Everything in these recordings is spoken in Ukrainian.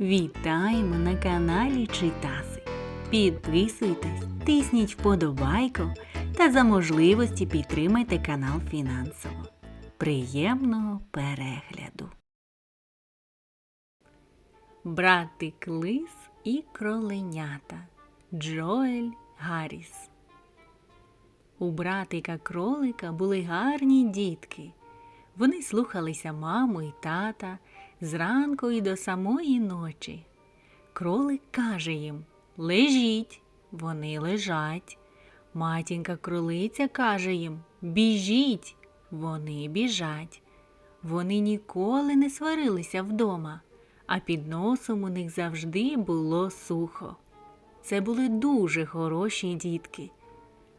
Вітаємо на каналі Читаси. Підписуйтесь, тисніть вподобайку та за можливості підтримайте канал фінансово. Приємного перегляду. Братик Лис і кроленята Джоель Гарріс. У братика кролика були гарні дітки. Вони слухалися маму і тата зранку і до самої ночі. Кролик каже їм Лежіть, вони лежать. Матінка кролиця каже їм Біжіть, вони біжать. Вони ніколи не сварилися вдома, а під носом у них завжди було сухо. Це були дуже хороші дітки.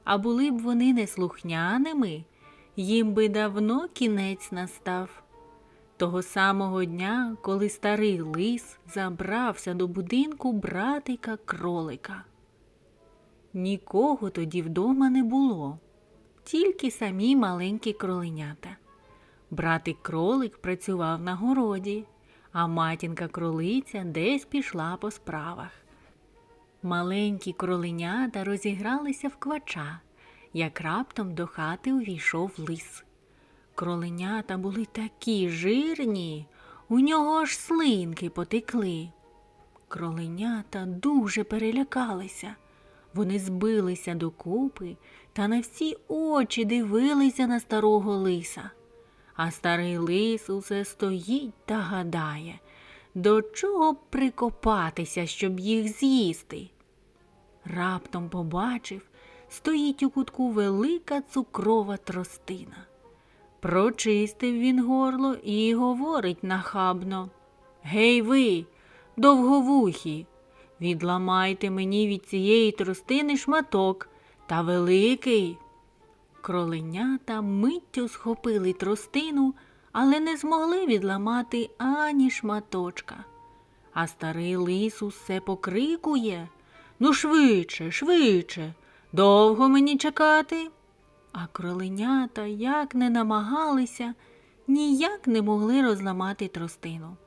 А були б вони неслухняними, їм би давно кінець настав. Того самого дня, коли старий лис забрався до будинку братика кролика. Нікого тоді вдома не було, тільки самі маленькі кроленята. Братик кролик працював на городі, а матінка кролиця десь пішла по справах. Маленькі кроленята розігралися в квача, як раптом до хати увійшов лис. Кроленята були такі жирні, у нього аж слинки потекли. Кроленята дуже перелякалися. Вони збилися докупи та на всі очі дивилися на старого лиса. А старий лис усе стоїть та гадає, до чого б прикопатися, щоб їх з'їсти. Раптом побачив, стоїть у кутку велика цукрова тростина. Прочистив він горло і говорить нахабно. Гей ви, довговухі, відламайте мені від цієї тростини шматок та великий. Кроленята миттю схопили тростину, але не змогли відламати ані шматочка. А старий лис усе покрикує. Ну, швидше, швидше, довго мені чекати. А кроленята, як не намагалися, ніяк не могли розламати тростину.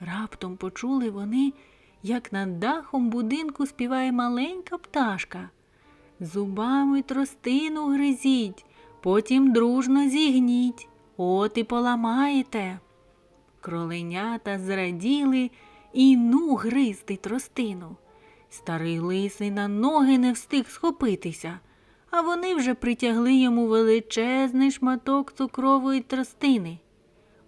Раптом почули вони, як над дахом будинку співає маленька пташка. Зубами тростину гризіть, потім дружно зігніть, от і поламаєте. Кроленята зраділи і ну гризти тростину. Старий лисий на ноги не встиг схопитися, а вони вже притягли йому величезний шматок цукрової тростини.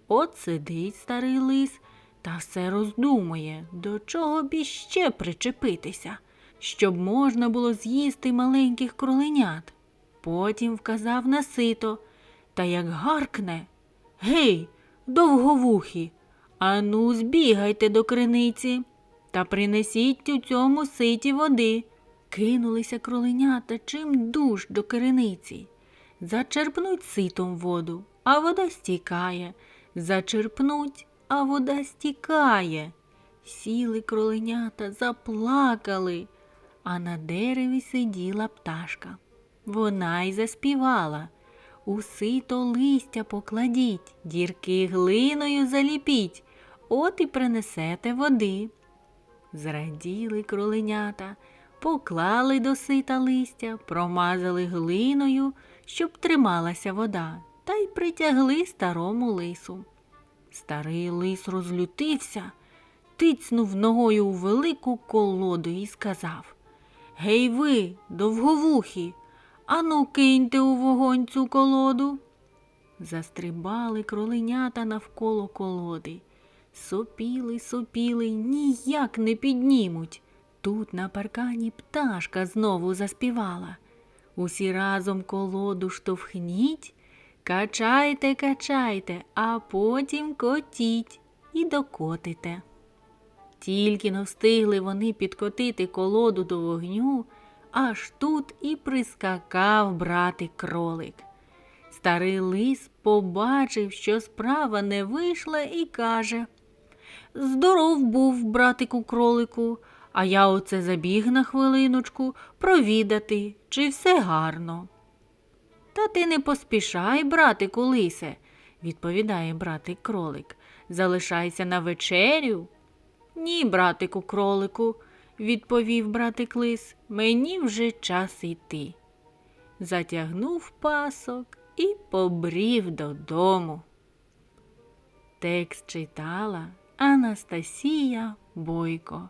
От сидить старий лис та все роздумує, до чого б іще причепитися, щоб можна було з'їсти маленьких кроленят. Потім вказав на сито та як гаркне Гей, довговухі, ану, збігайте до криниці та принесіть у цьому ситі води. Кинулися кроленята чим душ до криниці. Зачерпнуть ситом воду, а вода стікає. Зачерпнуть, а вода стікає. Сіли кроленята, заплакали, а на дереві сиділа пташка. Вона й заспівала. У сито листя покладіть, дірки глиною заліпіть, от і принесете води. Зраділи кроленята, поклали до сита листя, промазали глиною, щоб трималася вода, та й притягли старому лису. Старий лис розлютився, тицнув ногою у велику колоду і сказав Гей ви, довговухі, ану киньте у вогонь цю колоду. Застрибали кроленята навколо колоди. Сопіли, сопіли, ніяк не піднімуть. Тут на паркані пташка знову заспівала. Усі разом колоду штовхніть, качайте, качайте, а потім котіть і докотите. Тільки но встигли вони підкотити колоду до вогню, аж тут і прискакав братик кролик. Старий лис побачив, що справа не вийшла, і каже Здоров був, братику кролику, а я оце забіг на хвилиночку провідати, чи все гарно. Та ти не поспішай, братику лисе, відповідає братик кролик. Залишайся на вечерю. Ні, братику кролику, відповів братик лис, мені вже час йти. Затягнув пасок і побрів додому. Текст читала Анастасія Бойко.